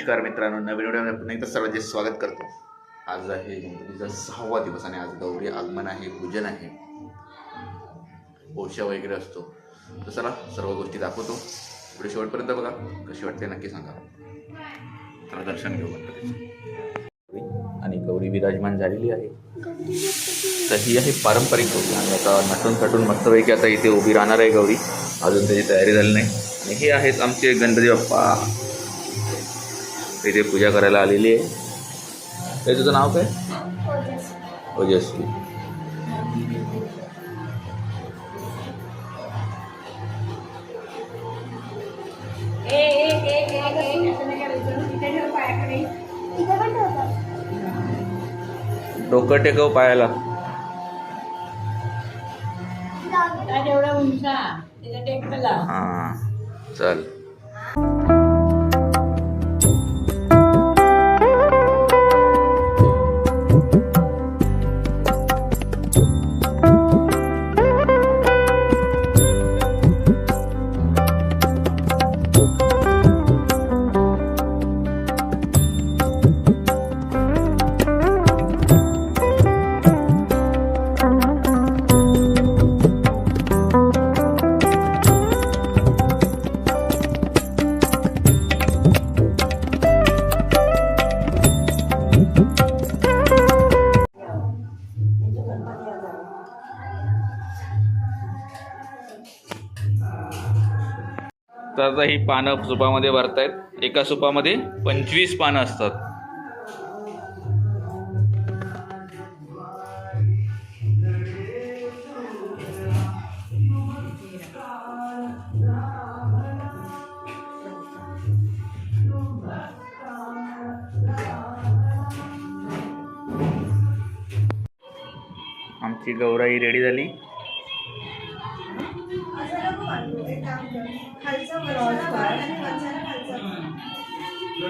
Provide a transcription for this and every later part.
नमस्कार मित्रांनो नवीन व्हिडिओमध्ये पुन्हा एकदा सर्वांचे स्वागत करतो. आज आहे गणपतीचा सहावा दिवस आणि आज गौरी आगमन आहे पूजन आहे. पोषा वगैरे असतो. तर चला सर्व गोष्टी दाखवतो. पुढे शेवटपर्यंत बघा कशी वाटते नक्की सांगा. चला दर्शन घेऊ गणपतीचं. आणि गौरी विराजमान झालेली आहे. तर ही आहे पारंपरिक गौरी. आणि आता नटून थटून मस्तपैकी आता इथे उभी राहणार आहे गौरी. अजून त्याची तयारी झाली नाही. आणि हे आहेत आमचे गणपती बाप्पा. इथे पूजा करायला आलेली आहे. हे तुझं नाव काय? ओजस्वी. डोकं टेकव पायाला. हां चल. तर आता ही पानं सुपामध्ये भरतायत. एका सुपामध्ये पंचवीस पानं असतात. आमची गौराई रेडी झाली.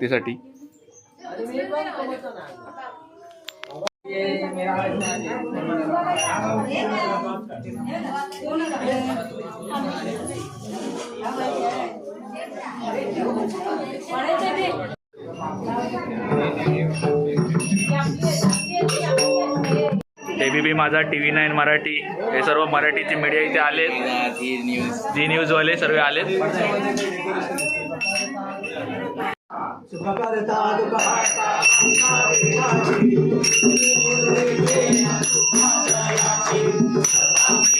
जमले आहेत आरतीसाठी बी माझा टी व्ही नाईन मराठी. हे सर्व मराठीचे मीडिया इथे आलेत. झी न्यूजवाले सर्व आलेत. तमेव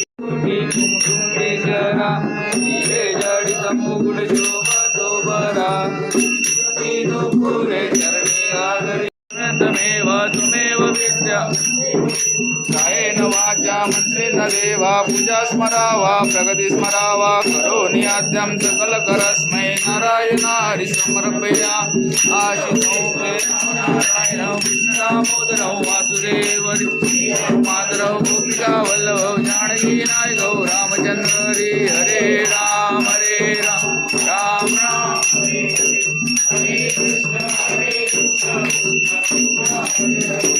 मंत्रेण देवा पूजा स्मरावा प्रगती स्मरावा करोनि आद्यं सकल करस्मै नारायण हरि समर्पया आशितो ते नारायण कृष्णदामोदरौ वासुदेवरि। मातरौ गोपिका वल्लभौ जानकी नायकौ रामचंद्र हरि हरे राम हरे राम राम राम। हरे कृष्ण हरे कृष्ण कृष्ण कृष्ण हरे हरे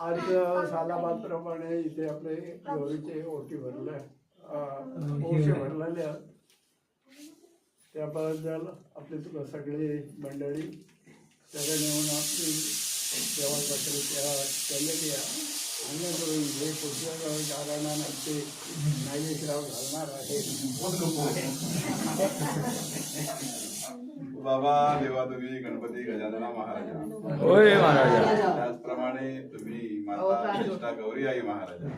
आज सालाबादप्रमाणे इथे आपले गौरीचे ओटी भरले. ओशे भरलेले त्याबद्दल आपले तुला सगळे मंडळी सगळे नेऊन आपली सेवा करते त्या केलेली अन्य करून हे पुढच्या कारणानं ते नागेशराव घालणार आहे बाबा देवा तुम्ही गणपती गजानना महाराजा होय महाराजा. त्याचप्रमाणे तुम्ही माता निष्ठा गौरी आई महाराजा.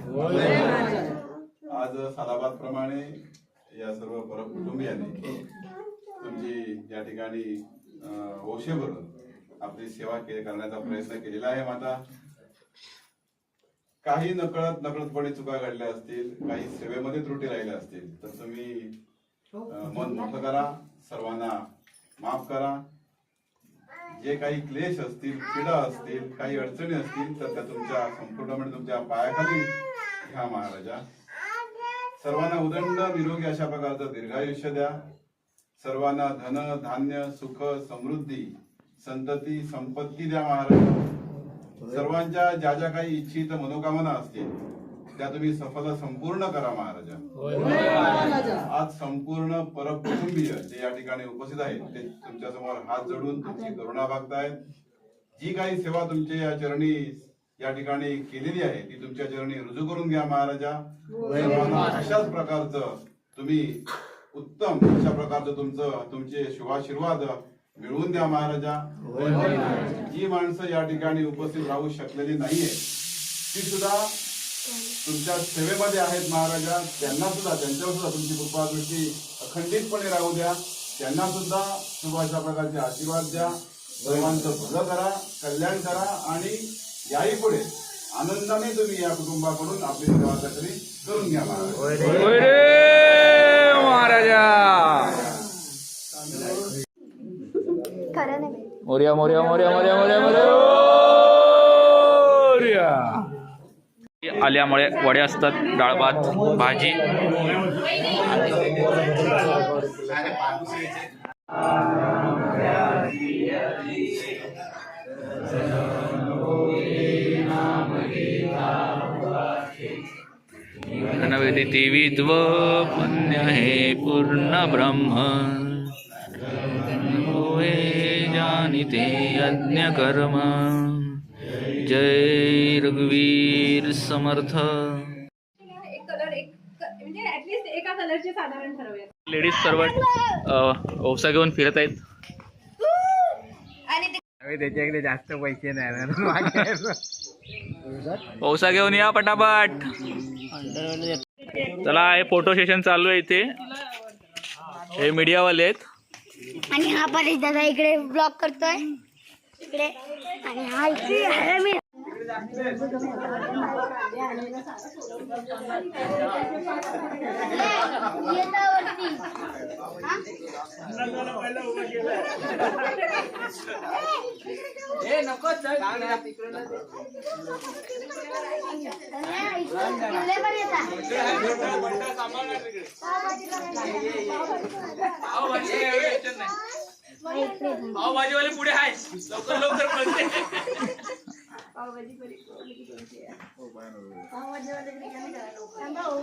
आज सालाबाद प्रमाणे या सर्व परकुटुंबियांनी तुमची या ठिकाणी ओशे भरून आपली सेवा के- करण्याचा प्रयत्न केलेला आहे माता. काही नकळत नकळतपणे चुका घडल्या असतील काही सेवेमध्ये त्रुटी राहिल्या असतील तर तुम्ही मन मोठं करा. सर्वांना माफ करा. जे काही क्लेश असतील पीडा असतील काही अडचणी असतील तर त्या तुमच्या संपूर्णपणे तुमच्या पायाखाली घ्या महाराजा. सर्वांना उदंड निरोगी अशा प्रकारचं दीर्घायुष्य द्या. सर्वांना धन धान्य सुख समृद्धी संतती संपत्ती द्या महाराज. सर्वांच्या ज्या ज्या काही इच्छित मनोकामना असतील त्या तुम्ही सफल संपूर्ण करा महाराजा. आज संपूर्ण परकुटुंबीय जे या ठिकाणी उपस्थित आहेत ते तुमच्यासमोर हात जोडून तुमची करुणा बघतायत जी काही सेवा तुमच्या या चरणी या ठिकाणी केलेली आहे ती तुमच्या चरणी रुजू करून घ्या महाराजा. अशाच प्रकारचं तुम्ही उत्तम अशा प्रकारचं तुमचं तुमचे शुभाशीर्वाद मिळवून द्या महाराजा. जी माणसं या ठिकाणी उपस्थित राहू शकलेली नाहीये ती सुद्धा तुमच्या सेवेमध्ये आहेत महाराजा त्यांना सुद्धा त्यांच्यावर सुद्धा तुमची कृपा दृष्टी अखंडितपणे राहू द्या. त्यांना सुद्धा शुभ अशा प्रकारचे आशीर्वाद द्या. सर्वांचं भलं करा कल्याण करा आणि याही पुढे आनंदाने तुम्ही या कुटुंबाकडून आपली सेवा चाकरी करून घ्या महाराज. मोर्या मोर्या मोर्या मोर्या. मोर्या. मोर्या. आल्यामुळे वडे असतात डाळ भात भाजी. नवेदी विद्व पुण्य हे पूर्ण ब्रह्म. जानिते यज्ञ कर्म जय रघुवीर समर्थ. एक कलर एक म्हणजे ऍटलीस्ट एका कलरचे साधारण ठरवूया लेडीज सर्व ओसा घेऊन फिरत आहेत. त्याच्याकडे जास्त पैसे नाही ओसा घेऊन या पटापट. चला हे फोटो सेशन चालू आहे इथे. हे मीडियावाले आहेत. आणि हा परेश दादा इकडे ब्लॉग करतोय. इकडे. आणि हा इकडे. आहे मी येता वरती. हा? संध्या, इकडे- इकडे पण येता. हा, पुढे आहे लवकर लवकर पळते थांबा हो.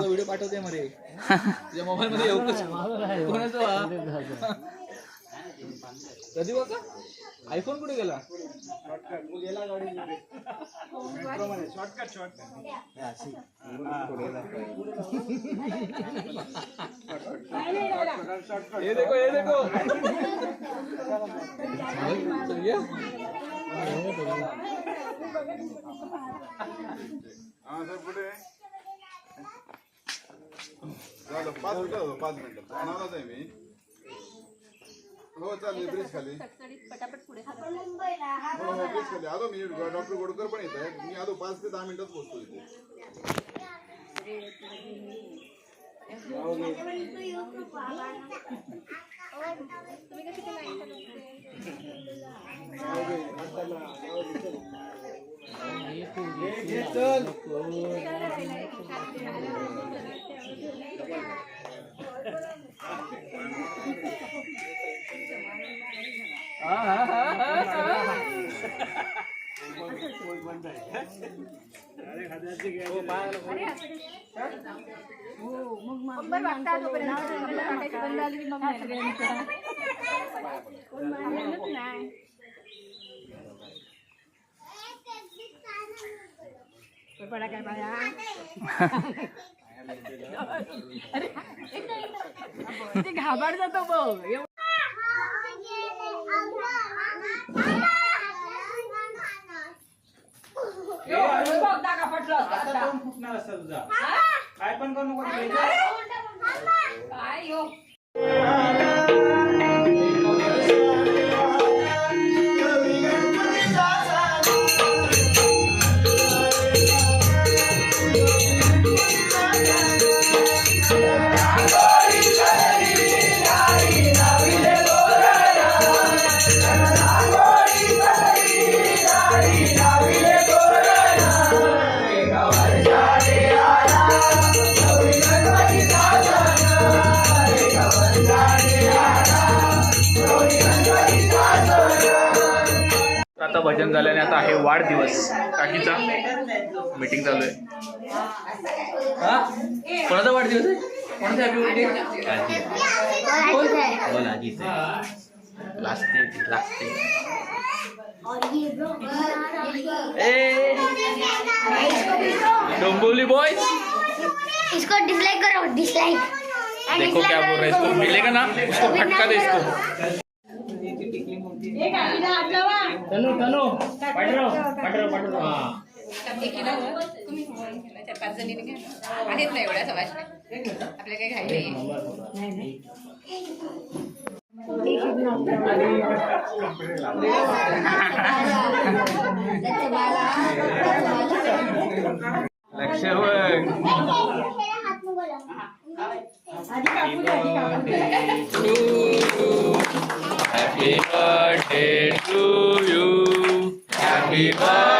व्हिडिओ पाठवते मध्ये तुझ्या मोबाईल मध्ये येऊ कधी बघा आयफोन कुठे गेला? ये देखो ये देखो. ये हा सर झालं पाच मिनिटं पाच मिनिटं. जाणारच आहे मी. हो चालेल ब्रिज खाली. मुंबईला हो हो ब्रिज खाली. आलो मी डॉक्टर गोडकर पण येत आहेत. मी आलो पाच ते दहा मिनिटात पोहोचतो इथे. बरं वाटतं तोपर्यंत टाकायची बंद पडा काय बाया ते जातो बघ. दागा फटला असता. काय पण करू नको काय आता भजन झाल्याने आता आहे वाढदिवस. काकीचा मीटिंग चालू आहे. कोणाचा वाढदिवस आहे? कोणाचा हॅपी बर्थडे बॉयज इसको डिसलाइक करो डिसलाइक देखो क्या बोल रहा है इसको. मिलेगा ना? उसको फटका दे इसको एक आईला हात लावा. तनु तनु पाठव पाठव पाठव हा एकीला हो. तुम्ही चार पाच जणीने घ्या. आहेत ना एवढ्या सवाशण्या आपल्या काही घाई नाही लक्ष बघ हॅपी बर्थडे टू यू